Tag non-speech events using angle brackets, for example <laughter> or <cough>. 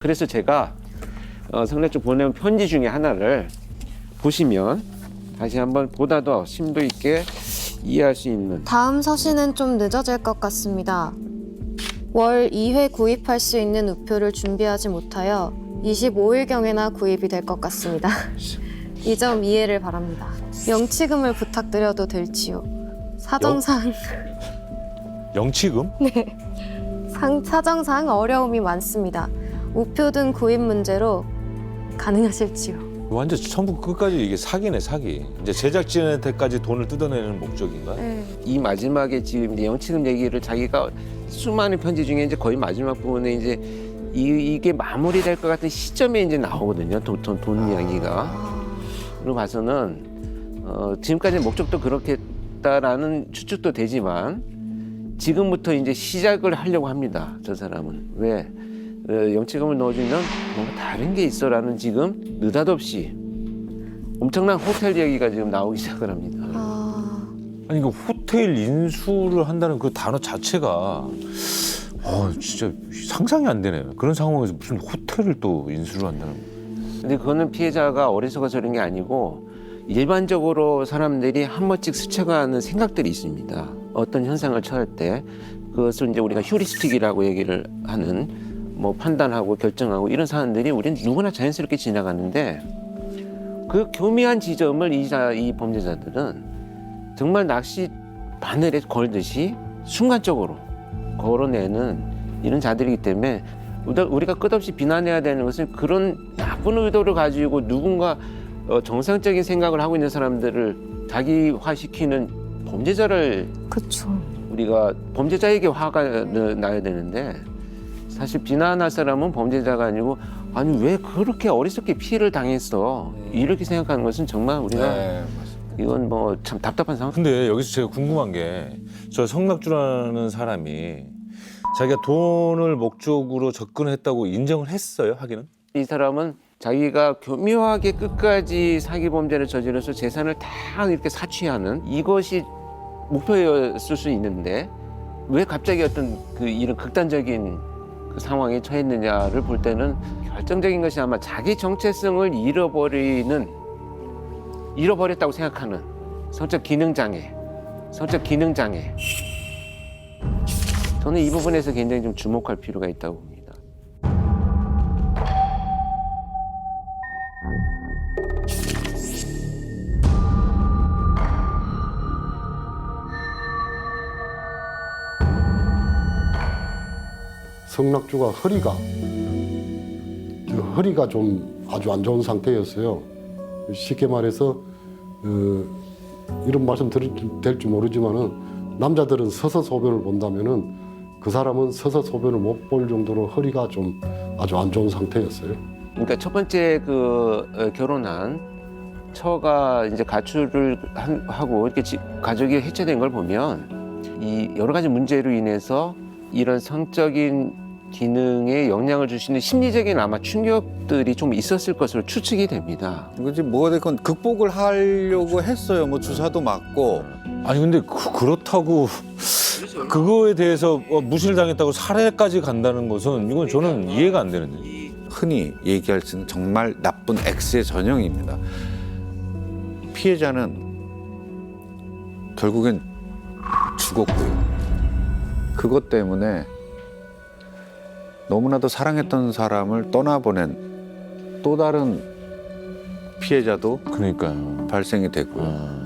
그래서 제가 어, 성내 쪽 보내온 편지 중에 하나를 보시면 다시 한번 보다 더 심도 있게 이해할 수 있는 다음 서신은 좀 늦어질 것 같습니다. 월 2회 구입할 수 있는 우표를 준비하지 못하여 25일경에나 구입이 될 것 같습니다. <laughs> 이 점 이해를 바랍니다. 영치금을 부탁드려도 될지요? 사정상 영치금? <laughs> 상, 사정상 어려움이 많습니다. 우표 등 구입 문제로 가능하실지요? 완전 처음부터 끝까지 이게 사기네 사기. 이제 제작진한테까지 돈을 뜯어내는 목적인가? 네. 이 마지막에 지금 이제 영치금 얘기를 자기가 수많은 편지 중에 이제 거의 마지막 부분에 이제 이, 이게 마무리될 것 같은 시점에 이제 나오거든요. 돈, 돈, 돈 이야기가. 그리고 봐서는 어, 지금까지 목적도 그렇겠다라는 추측도 되지만 지금부터 이제 시작을 하려고 합니다. 저 사람은 왜 어, 영치금을 넣어주면 뭔가 다른 게 있어라는 지금 느닷없이 엄청난 호텔 얘기가 지금 나오기 <laughs> 시작을 합니다. 아, 아니 그 호텔 인수를 한다는 그 단어 자체가 어 진짜 상상이 안 되네요. 그런 상황에서 무슨 호텔을 또 인수를 한다는 거. 근데 그거는 피해자가 어리석어서 그런 게 아니고 일반적으로 사람들이 한 번씩 스쳐가는 생각들이 있습니다. 어떤 현상을 처할 때 그것을 이제 우리가 휴리스틱이라고 얘기를 하는 뭐 판단하고 결정하고 이런 사안들이 우리는 누구나 자연스럽게 지나가는데 그 교미한 지점을 이, 자, 이 범죄자들은 정말 낚시 바늘에 걸듯이 순간적으로 걸어내는 이런 자들이기 때문에 우리가- 끝없이 비난해야 되는 것은 그런 나쁜 의도를 가지고 누군가 어, 정상적인 생각을 하고 있는 사람들을 자기화시키는 범죄자를 그쵸. 우리가 범죄자에게 화가 나- 나야 되는데 사실 비난할 사람은 범죄자가 아니고 아니 왜 그렇게 어리석게 피해를 당했어 이렇게 생각하는 것은 정말 우리가 네, 이건 뭐 참 답답한 상황. 근데 여기서 제가 궁금한 게 저 성낙주라는 사람이 자기가 돈을 목적으로 접근했다고 인정을 했어요 하기는? 이 사람은 자기가 교묘하게 끝까지 사기 범죄를 저지르서 재산을 다 이렇게 사취하는 이것이 목표였을 수 있는데 왜 갑자기 어떤 그 이런 극단적인 그 상황에 처했느냐를 볼 때는 결정적인 것이 아마 자기 정체성을 잃어버리는 잃어버렸다고 생각하는 성적 기능 장애, 성적 기능 장애. 저는 이 부분에서 굉장히 좀 주목할 필요가 있다고 성낙주가 허리가 그 허리가 좀 아주 안 좋은 상태였어요. 쉽게 말해서 어, 이런 말씀 될지 모르지만은 남자들은 서서 소변을 본다면은 그 사람은 서서 소변을 못 볼 정도로 허리가 좀 아주 안 좋은 상태였어요. 그러니까 첫 번째 그 어, 결혼한 처가 이제 가출을 한- 하고 이렇게 지- 가족이 해체된 걸 보면 이 여러 가지 문제로 인해서 이런 성적인 기능에 영향을 줄 수 있는 심리적인 아마 충격들이 좀 있었을 것으로 추측이 됩니다. 이거지 뭐가 됐건 극복을 하려고 했어요. 뭐 주사도 맞고 아니 근데 그, 그렇다고 그거에 대해서 어, 무시를 당했다고 살해까지 간다는 것은 이건 저는 이해가 안 되는데. 흔히 얘기할 수 있는 정말 나쁜 X의 전형입니다. 피해자는 결국엔 죽었고요. 그것 때문에 너무나도 사랑했던 사람을 떠나보낸 또 다른 피해자도 그러니까요. 발생이 됐고요. 아.